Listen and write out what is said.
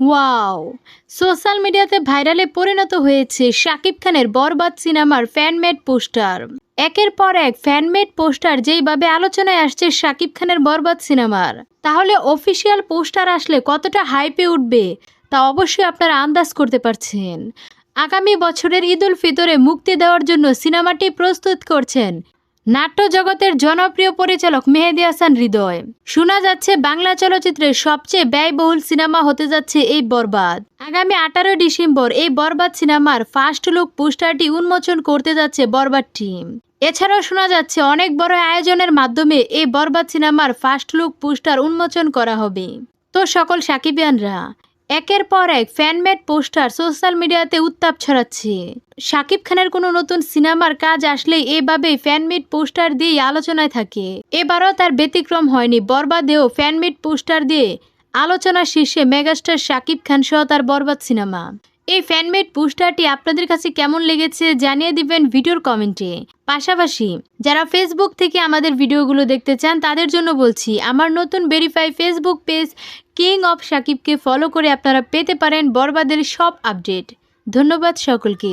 Wow social মিডিয়াতে ভাইরালে পরিণত হয়েছে শাকিব খানের বরবাদ সিনেমার ফ্যানমেড পোস্টার একের পর এক ফ্যানমেড পোস্টার যেইভাবে আলোচনায় আসছে শাকিব খানের বরবাদ সিনেমার। তাহলে অফিসিয়াল পোস্টার আসলে কতটা হাইপে উঠবে তা অবশ্যই আপনারা আন্দাজ করতে পারছেন। আগামী বছরের ঈদুল ফিতরে মুক্তি দেওয়ার জন্য সিনেমাটি প্রস্তুত করছেন নাট্য জগতের জনপ্রিয় পরিচালক মেহেদি হাসান হৃদয়। শোনা যাচ্ছে বাংলা চলচ্চিত্রের সবচেয়ে ব্যয়বহুল সিনেমা হতে যাচ্ছে এই বরবাদ। আগামী আঠারোই ডিসেম্বর এই বরবাদ সিনেমার ফার্স্ট লুক পোস্টারটি উন্মোচন করতে যাচ্ছে বরবাদ টিম। এছাড়াও শোনা যাচ্ছে অনেক বড় আয়োজনের মাধ্যমে এই বরবাদ সিনেমার ফার্স্ট লুক পোস্টার উন্মোচন করা হবে। তো সকল সাকিবিয়ানরা একের পর এক ফ্যানমেড পোস্টার, সোশ্যাল মিডিয়াতে উত্তাপ ছড়াচ্ছে। শাকিব খানের কোনো নতুন সিনেমার কাজ আসলে এভাবে ফ্যানমেড পোস্টার দিয়ে আলোচনায় থাকে। এবারও তার ব্যতিক্রম হয়নি, বরবাদেও ফ্যানমেড পোস্টার দিয়ে আলোচনা শীর্ষে মেগাস্টার শাকিব খান সহ তার বরবাদ সিনেমা। এই ফ্যানমেড পোস্টারটি আপনাদের কাছে কেমন লেগেছে জানিয়ে দিবেন ভিডিওর কমেন্টে পাশাপাশি, যারা ফেসবুক থেকে আমাদের ভিডিওগুলো দেখতে চান, তাদের জন্য বলছি, আমার নতুন verify Facebook page king of সাকিবকে ফলো করে আপনারা পেতে পারেন বরবাদের সব আপডেট ধন্যবাদ সকলকে।